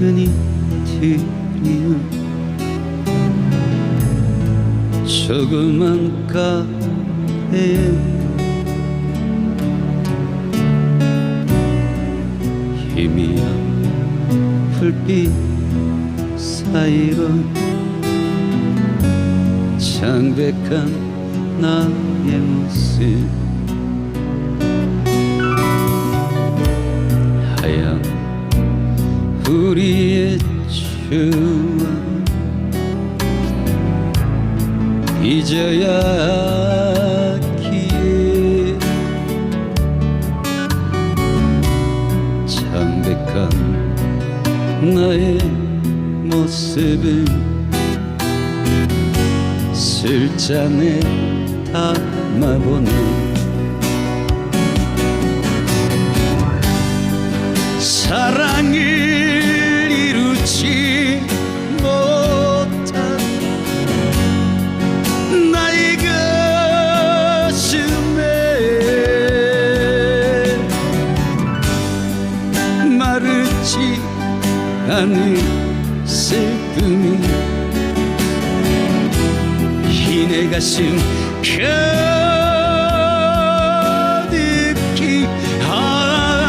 같은 이틀이야 조그만 카페에 희미한 불빛 사이로 창백한 나의 모습. 우리의 추억 잊어야 하기에 창백한 나의 모습을 술잔에 담아보네. 사랑을 이 않은 슬픔이 이내 가슴 가득히 아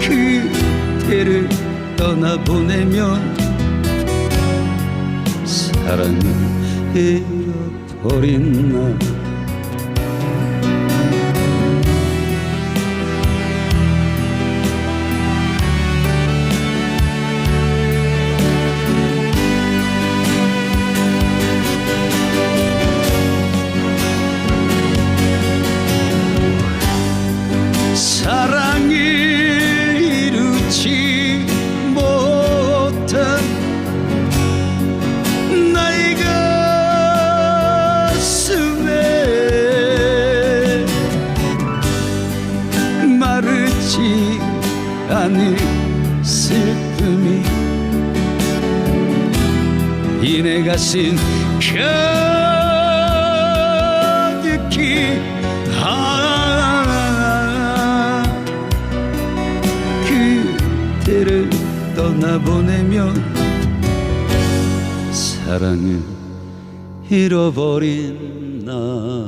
그대를 떠나보내며 사랑을 잃어버린 나 않을 슬픔이 이내 가슴 가득히 아 그대를 떠나보내며 사랑을 잃어버린 나